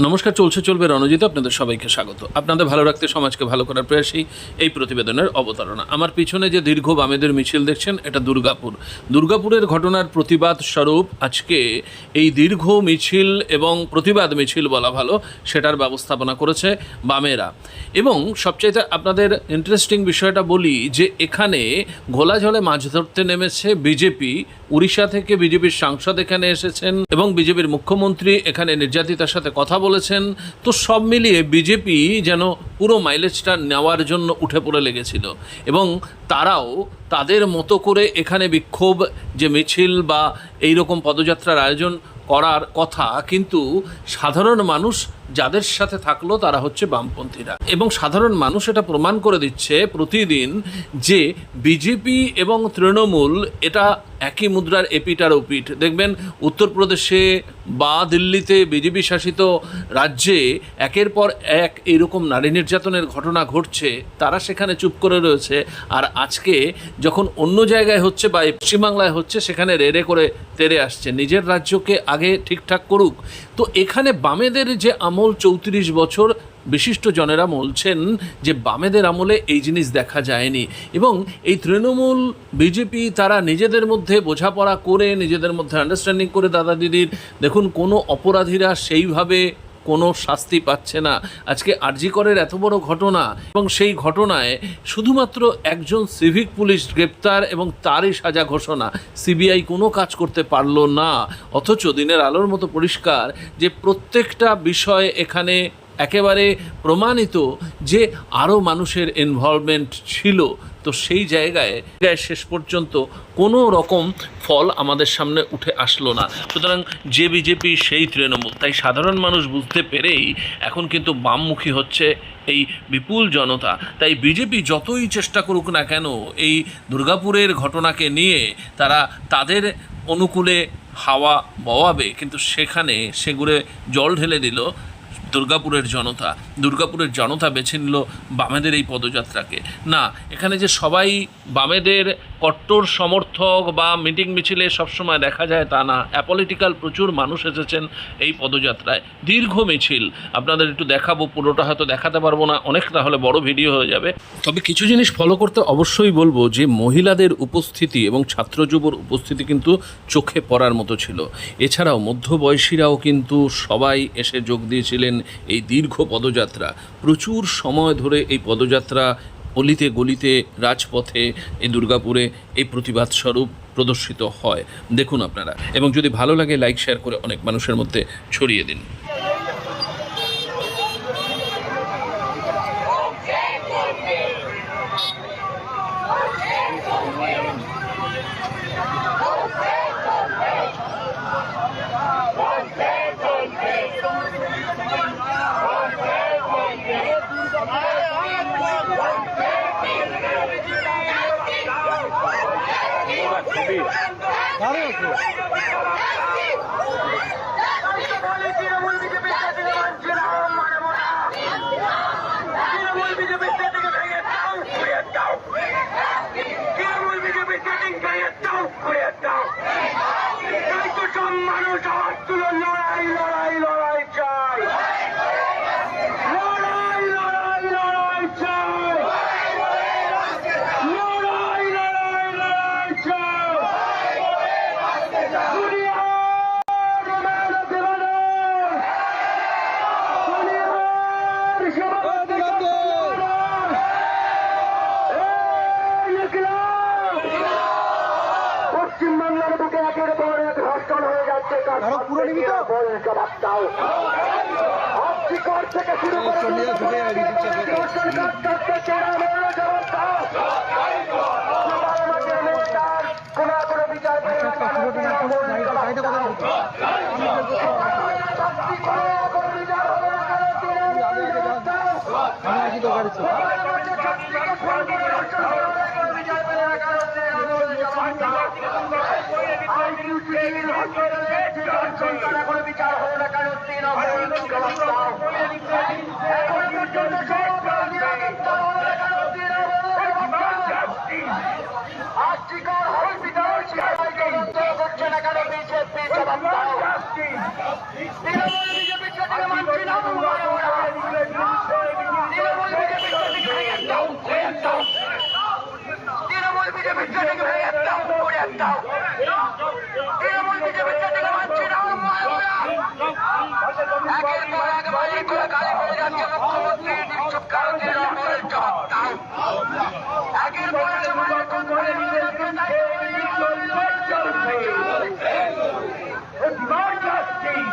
নমস্কার, চলছে, চলবে রণজিৎ, আপনাদের সবাইকে স্বাগত। আপনাদের ভালো রাখতে সমাজকে ভালো করার প্রয়াসই এই প্রতিবেদনের অবতারণা। আমার পিছনে যে দীর্ঘ বামেদের মিছিল দেখছেন, এটা দুর্গাপুর। দুর্গাপুরের ঘটনার প্রতিবাদ স্বরূপ আজকে এই দীর্ঘ মিছিল এবং প্রতিবাদ মিছিল বলা ভালো, সেটার ব্যবস্থাপনা করেছে বামেরা। এবং সবচাইতে আপনাদের ইন্টারেস্টিং বিষয়টা বলি যে এখানে ঘোলাঝলে মাছ ধরতে নেমেছে বিজেপি। উড়িষ্যা থেকে বিজেপির সাংসদ এখানে এসেছেন এবং বিজেপির মুখ্যমন্ত্রী এখানে নির্যাতিতার সাথে কথা বলেছেন, তো সব মিলিয়ে বিজেপি যেন পুরো মাইলেজটা নেওয়ার জন্য উঠে পড়ে লেগেছিল এবং তারাও তাদের মতো করে এখানে বিক্ষোভ, যে মিছিল বা এই রকম পদযাত্রার আয়োজন করার কথা, কিন্তু সাধারণ মানুষ যাদের সাথে থাকল তারা হচ্ছে বামপন্থীরা। এবং সাধারণ মানুষ এটা প্রমাণ করে দিচ্ছে প্রতিদিন যে বিজেপি এবং তৃণমূল এটা একই মুদ্রার এপিটার ওপিট দেখবেন উত্তরপ্রদেশে বা দিল্লিতে বিজেপি শাসিত রাজ্যে একের পর এক এইরকম নারী নির্যাতনের ঘটনা ঘটছে, তারা সেখানে চুপ করে রয়েছে। আর আজকে যখন অন্য জায়গায় হচ্ছে বা পশ্চিমবাংলায় হচ্ছে, সেখানে রেড়ে করে তেরে আসছে। নিজের রাজ্যকে আগে ঠিকঠাক করুক। তো এখানে বামেদের যে আমল চৌত্রিশ বছর বিশিষ্ট জনেরা বলছেন যে বামেদের আমলে এই জিনিস দেখা যায়নি এবং এই তৃণমূল বিজেপি তারা নিজেদের মধ্যে বোঝাপড়া করে, নিজেদের মধ্যে আন্ডারস্ট্যান্ডিং করে দাদা দিদির। দেখুন, কোনো অপরাধীরা সেইভাবে কোনো শাস্তি পাচ্ছে না। আজকে আরজিকরের এত বড় ঘটনা এবং সেই ঘটনায় শুধুমাত্র একজন সিভিক পুলিশ গ্রেপ্তার এবং তারই সাজা ঘোষণা। সিবিআই কোনো কাজ করতে পারল না। অথচ দিনের আলোর মতো পরিষ্কার যে প্রত্যেকটা বিষয় এখানে একেবারে প্রমাণিত যে আরও মানুষের ইনভলভমেন্ট ছিল। তো সেই জায়গায় শেষ পর্যন্ত কোনো রকম ফল আমাদের সামনে উঠে আসলো না। সুতরাং যে বিজেপি সেই তৃণমূল। তাই সাধারণ মানুষ বুঝতে পেরেই এখন কিন্তু বামমুখী হচ্ছে এই বিপুল জনতা। তাই বিজেপি যতই চেষ্টা করুক না কেন, এই দুর্গাপুরের ঘটনাকে নিয়ে তারা তাদের অনুকূলে হাওয়া বওয়াবে। কিন্তু সেখানে সেগুলো জল ঢেলে দিল। দুর্গাপুরের জনতা দুর্গাপুরের জনতা বেছে নিল বামেদের এই পদযাত্রাকে। না এখানে যে সবাই বামেদের কট্টর সমর্থক বা মিটিং মিছিলে সবসময় দেখা যায় তা না। অ্যাপলিটিক্যাল প্রচুর মানুষ এসেছেন এই পদযাত্রায়। দীর্ঘ মিছিল। আপনাদের একটু দেখাবো, পুরোটা হয়তো দেখাতে পারব না। অনেক তাহলে বড় ভিডিও হয়ে যাবে। তবে কিছু জিনিস ফলো করতে অবশ্যই বলব যে, মহিলাদের উপস্থিতি এবং ছাত্র যুবর উপস্থিতি কিন্তু চোখে পড়ার মতো ছিল। এছাড়াও মধ্যবয়সীরাও কিন্তু সবাই এসে যোগ দিয়েছিলেন এই দীর্ঘ পদযাত্রা। প্রচুর সময় ধরে এই পদযাত্রা অলিতে গলিতে, রাজপথে, এই দুর্গাপুরে এই প্রতিবাদ স্বরূপ প্রদর্শিত হয়। দেখুন আপনারা। এবং যদি ভালো লাগে লাইক শেয়ার করে অনেক মানুষের মধ্যে ছড়িয়ে দিন। তৃণমূল বিজেপি থেকে মানছে না মানব না তৃণমূল বিজেপি থেকে ভেঙে দাও ঘুরিয়ে দাও। তৃণমূল বিজেপি সেটিং ভেঙে দাও ঘুরিয়ে দাও। তাই তো সব মানুষ আওয়াজ তুলে। বল জবাব দাও অপ্টিকর থেকে শুরু করে বিচার করে বিচার হবে না কেন এখন পর্যন্ত না করছে না বিজেপি জবাব দাও তৃণমূল বিজেপি সেটাকে মানছি না তৃণমূল বিজেপির ট্রেনিং ভেঙে একটা করে একটা তৃণমূল বিজেপির ট্রেনিং মানছি না একের পর এক বাড়ি করে গালি মেরে যাচ্ছে মুখ্যমন্ত্রী নিশ্চুপ কারণে জবাব দাও একের পর এক বাড়ি করে মেরে It's not justice.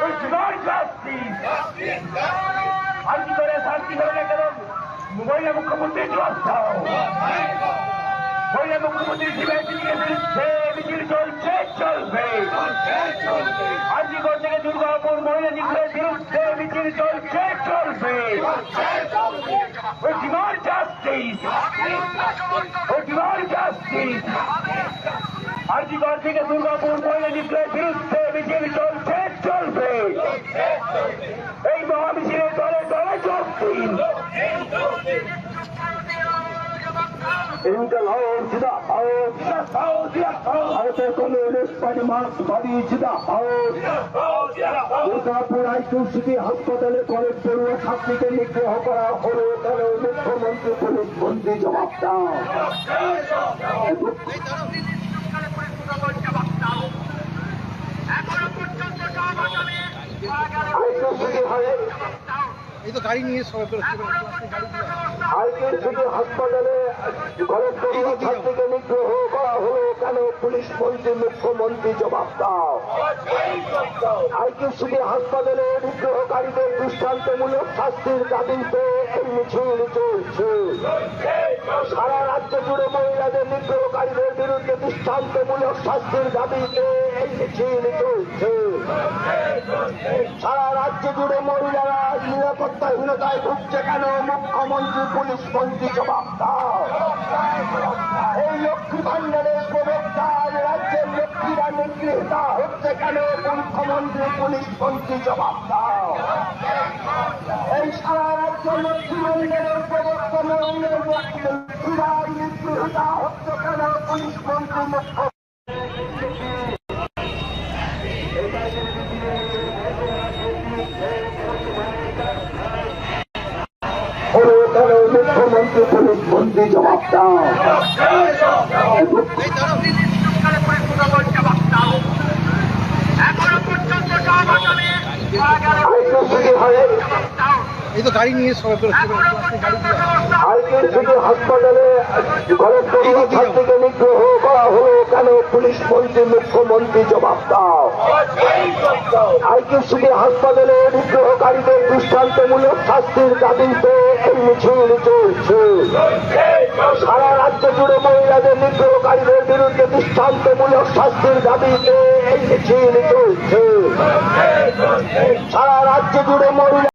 It's not justice. শান্তি করে শান্তি করে না কেন মহিলা মুখ্যমন্ত্রী জবাব দাও মহিলা মুখ্যমন্ত্রী মিছিল চলছে, চলবে আজীবন থেকে দুর্গাপুর মহিলা নিগ্রহের বিরুদ্ধে মিছিল চলছে, চলবে justice. We demand justice. আজীবন থেকে দুর্গাপুর মহিলা নিগ্রহের বিরুদ্ধে মিছিল চলছে, চলবে জিন্দাবাদ ভারতের কমিউনিস্ট পার্টি মার্ক্সবাদী জিন্দাবাদ দুর্গাপুর আইসিসিটি হাসপাতালে কলেজ পড়ুয়া ছাত্রীকে নিগ্রহ করা হলো কেন মুখ্যমন্ত্রী পুলিশ মন্ত্রী জবাব দাও আইসিসিটি হয়ে এই তো গাড়ি নিয়ে সবাই বেরোচ্ছে গাড়ি দিয়ে আইসিসিটি হাসপাতালে কলেজ ছাত্রীকে নিগ্রহ করা হলো কেন পুলিশ মন্ত্রী মুখ্যমন্ত্রী জবাব দাও? আইসিসিটি হাসপাতালে নিগ্রহকারীদের দৃষ্টান্তমূলক শাস্তির দাবিতে এই মিছিল চলছে। সারা রাজ্য জুড়ে মহিলাদের নিগ্রহকারীদের বিরুদ্ধে দৃষ্টান্তমূলক শাস্তির দাবিতে এই মিছিল চলছে। সারা রাজ্য জুড়ে মহিলারা নিরাপত্তাহীনতায় ভুগছে কেন? মুখ্যমন্ত্রী, পুলিশ মন্ত্রী জবাব এই লক্ষ্মী ভান্ডারের প্রবক্তা রাজ্যের লক্ষ্মীরা নিগৃহীতা হচ্ছে কেন? মুখ্যমন্ত্রী, পুলিশ মন্ত্রী জবাব এই সারা রাজ্য লক্ষ্মী ভান্ডারের প্রবক্তা মহিলার লক্ষ্মীরা নিগৃহীতা হচ্ছে কেন? পুলিশ মন্ত্রী, মুখ্য হলো কেন মুখ্যমন্ত্রী পুলিশ জবাব দাও হাসপাতালে নিগ্রহ করা পুলিশ মন্ত্রী মুখ্যমন্ত্রী জবাব দাও আইসিসিটি হাসপাতালে নিগ্রহকারীদের দৃষ্টান্তমূলক শাস্তির দাবিতে মিছিল চলছে। সারা রাজ্য জুড়ে মহিলাদের নিগ্রহকারীদের বিরুদ্ধে দৃষ্টান্তমূলক শাস্তির দাবিতে এই মিছিল চলছে। সারা রাজ্য জুড়ে মহিলা